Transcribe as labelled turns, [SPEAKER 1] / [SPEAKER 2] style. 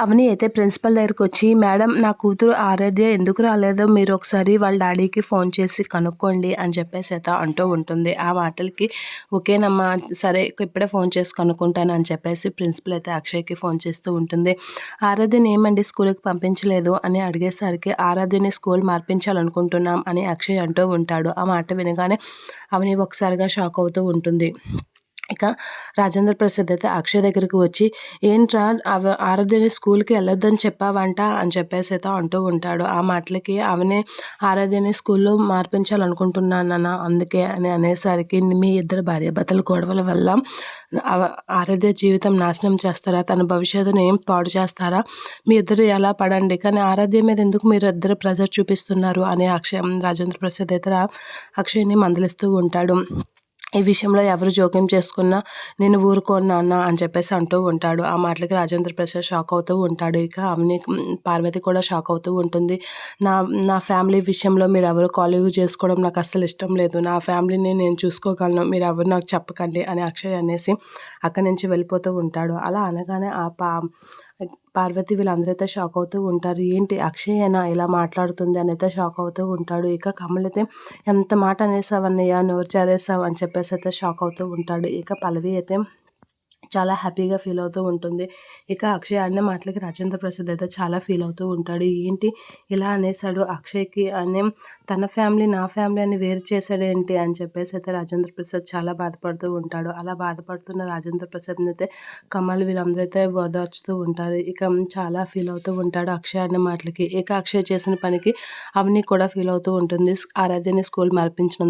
[SPEAKER 1] అవని అయితే ప్రిన్సిపల్ దగ్గరికి వచ్చి మేడం నా కూతురు ఆరాధ్య ఎందుకు రాలేదో? మీరు ఒకసారి వాళ్ళ డాడీకి ఫోన్ చేసి కనుక్కోండి అని చెప్పేసి అయితే అంటూ ఉంటుంది. ఆ మాటలకి ఓకేనమ్మా సరే ఇప్పుడే ఫోన్ చేసి కనుక్కుంటాను అని చెప్పేసి ప్రిన్సిపల్ అయితే అక్షయ్కి ఫోన్ చేస్తూ ఉంటుంది. ఆరాధ్యని ఏమండి స్కూల్కి పంపించలేదు? అని అడిగేసరికి ఆరాధ్యని స్కూల్ మార్పించాలనుకుంటున్నాం అని అక్షయ్ అంటూ ఉంటాడు. ఆ మాట వినగానే అవని ఒకసారిగా షాక్ అవుతూ ఉంటుంది. ఇక రాజేంద్ర ప్రసాద్ అయితే అక్షయ్ దగ్గరికి వచ్చి ఏంట్రా అవ ఆరాధ్యని స్కూల్కి వెళ్ళొద్దని చెప్పావంట అని చెప్పేసి అయితే అంటూ ఉంటాడు. ఆ మాటలకి అవనే ఆరాధ్యని స్కూల్లో మార్పించాలనుకుంటున్నానన్న అందుకే అని అనేసరికి మీ ఇద్దరు భార్యాభర్తల గొడవల వల్ల ఆరాధ్య జీవితం నాశనం చేస్తారా? తన భవిష్యత్తును ఏం పాడు చేస్తారా? మీ ఇద్దరు ఎలా పడండి? కానీ ఆరాధ్య మీద ఎందుకు మీరు ఇద్దరు ప్రెజర్ చూపిస్తున్నారు? అని అక్షయ్ రాజేంద్ర ప్రసాద్ అయితే అక్షయ్ని మందలిస్తూ ఉంటాడు. ఈ విషయంలో ఎవరు జోక్యం చేసుకున్నా నేను ఊరుకోన్నాన్న అని చెప్పేసి అంటూ ఉంటాడు. ఆ మాటలకి రాజేంద్ర ప్రసాద్ షాక్ అవుతూ ఉంటాడు. ఇక అవని పార్వతి కూడా షాక్ అవుతూ ఉంటుంది. నా నా ఫ్యామిలీ విషయంలో మీరు ఎవరు కాలేజ్ చేసుకోవడం నాకు అస్సలు ఇష్టం లేదు. నా ఫ్యామిలీని నేను చూసుకోగలను. మీరు ఎవరు నాకు చెప్పకండి అని అక్షయ్ అనేసి అక్కడి నుంచి వెళ్ళిపోతూ ఉంటాడు. అలా అనగానే ఆ పా పార్వతి వీళ్ళందరైతే షాక్ అవుతూ ఉంటారు. ఏంటి అక్షయనా ఇలా మాట్లాడుతుంది? అని అయితే షాక్ అవుతూ ఉంటాడు. ఇక కమల్ అయితే ఎంత మాట అనేసావు నోరు చేరేసావు అని చెప్పేసి అయితే షాక్ అవుతూ ఉంటాడు. ఇక పల్లవి అయితే చాలా హ్యాపీగా ఫీల్ అవుతూ ఉంటుంది. ఇక అక్షయ్ ఆడిన మాటలకి రాజేంద్ర ప్రసాద్ అయితే చాలా ఫీల్ అవుతూ ఉంటాడు. ఏంటి ఇలా అనేసాడు అక్షయ్కి అనే తన ఫ్యామిలీ నా ఫ్యామిలీ అని వేరు చేశాడేంటి అని చెప్పేసి అయితే రాజేంద్ర ప్రసాద్ చాలా బాధపడుతూ ఉంటాడు. అలా బాధపడుతున్న రాజేంద్ర ప్రసాద్ని అయితే కమల్ వీళ్ళందరూ అయితే ఓదార్చుతూ ఉంటారు. ఇక చాలా ఫీల్ అవుతూ ఉంటాడు అక్షయ్ ఆడిన మాటలకి. ఇక అక్షయ్ చేసిన పనికి అవన్నీ కూడా ఫీల్ అవుతూ ఉంటుంది. ఆరాధ్యని స్కూల్ మార్పించినందుకు